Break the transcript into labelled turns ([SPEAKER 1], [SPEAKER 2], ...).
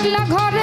[SPEAKER 1] একলা